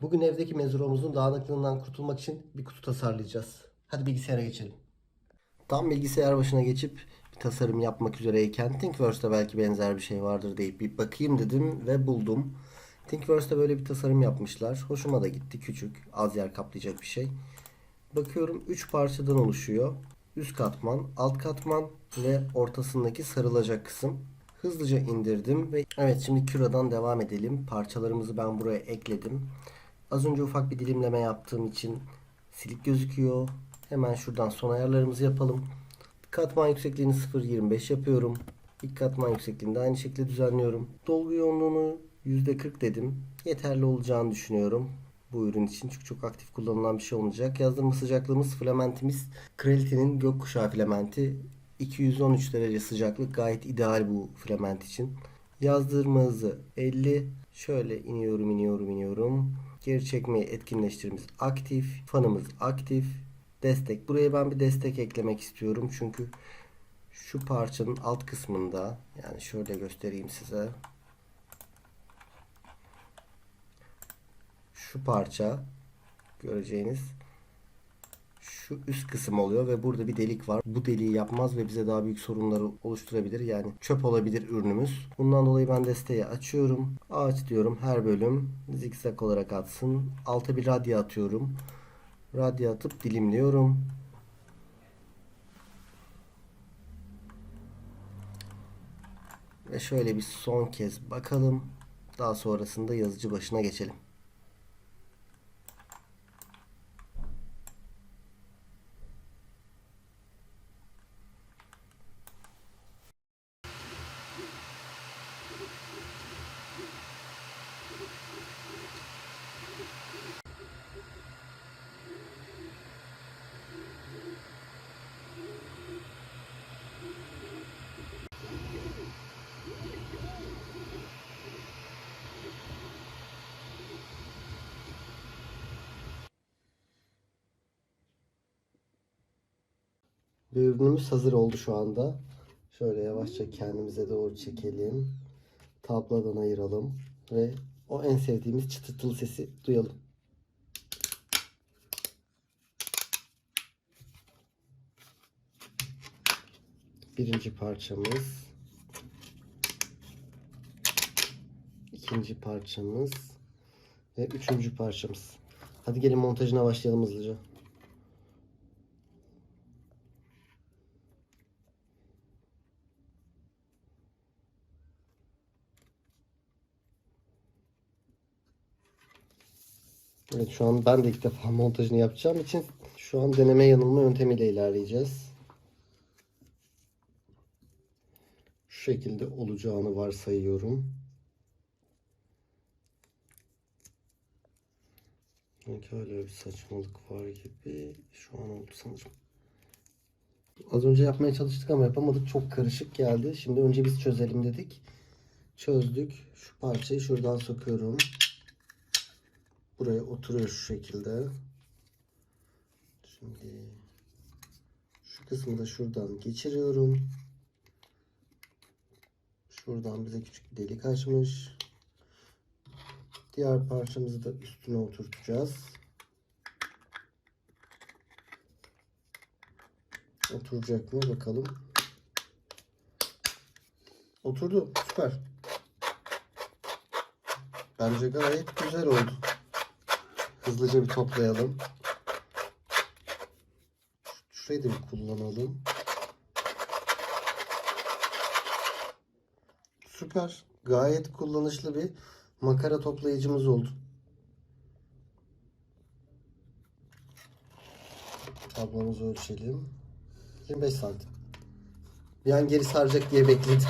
Bugün evdeki mezuromuzun dağınıklığından kurtulmak için bir kutu tasarlayacağız. Hadi bilgisayara geçelim. Tam bilgisayar başına geçip bir tasarım yapmak üzereyken Thingiverse'de belki benzer bir şey vardır deyip bir bakayım dedim ve buldum. Thingiverse'de böyle bir tasarım yapmışlar. Hoşuma da gitti. Küçük, az yer kaplayacak bir şey. Bakıyorum 3 parçadan oluşuyor. Üst katman, alt katman ve ortasındaki sarılacak kısım. Hızlıca indirdim ve evet şimdi Cura'dan devam edelim. Parçalarımızı ben buraya ekledim. Az önce ufak bir dilimleme yaptığım için silik gözüküyor. Hemen şuradan son ayarlarımızı yapalım. Katman yüksekliğini 0.25 yapıyorum. İlk katman yüksekliğini de aynı şekilde düzenliyorum. Dolgu yoğunluğunu %40 dedim. Yeterli olacağını düşünüyorum bu ürün için. Çünkü çok aktif kullanılan bir şey olmayacak. Yazdırma sıcaklığımız filamentimiz Creality'nin gökkuşağı filamenti. 213 derece sıcaklık gayet ideal bu filament için. Yazdırma hızı 50. Şöyle iniyorum iniyorum iniyorum. Geri çekmeyi etkinleştirimiz aktif. Fanımız aktif. Destek. Buraya ben bir destek eklemek istiyorum. Çünkü şu parçanın alt kısmında yani şöyle göstereyim size. Şu parça göreceğiniz şu üst kısım oluyor ve burada bir delik var. Bu deliği yapmaz ve bize daha büyük sorunları oluşturabilir. Yani çöp olabilir ürünümüz. Bundan dolayı ben desteği açıyorum. Aç diyorum her bölüm zikzak olarak atsın. Alta bir radya atıyorum. Radya atıp dilimliyorum. Ve şöyle bir son kez bakalım. Daha sonrasında yazıcı başına geçelim. Ve ürünümüz hazır oldu şu anda. Şöyle yavaşça kendimize doğru çekelim. Tabladan ayıralım. Ve o en sevdiğimiz çıtırtılı sesi duyalım. Birinci parçamız. ikinci parçamız. Ve üçüncü parçamız. Hadi gelin montajına başlayalım hızlıca. Evet şu an ben de ilk defa montajını yapacağım için şu an deneme yanılma yöntemiyle ilerleyeceğiz. Şu şekilde olacağını varsayıyorum. Sanki öyle bir saçmalık var gibi. Şu an oldu sanırım. Az önce yapmaya çalıştık ama yapamadık. Çok karışık geldi. Şimdi önce biz çözelim dedik. Çözdük. Şu parçayı şuradan sokuyorum. Buraya oturuyor şu şekilde. Şimdi şu kısmı da şuradan geçiriyorum. Şuradan bize küçük bir delik açmış. Diğer parçamızı da üstüne oturtacağız. Oturacak mı bakalım. Oturdu. Süper. Bence gayet güzel oldu. Hızlıca bir toplayalım. Şurayı da bir kullanalım. Süper. Gayet kullanışlı bir makara toplayıcımız oldu. Tablomuzu ölçelim. 25 santim. Bir an geri saracak diye bekledim.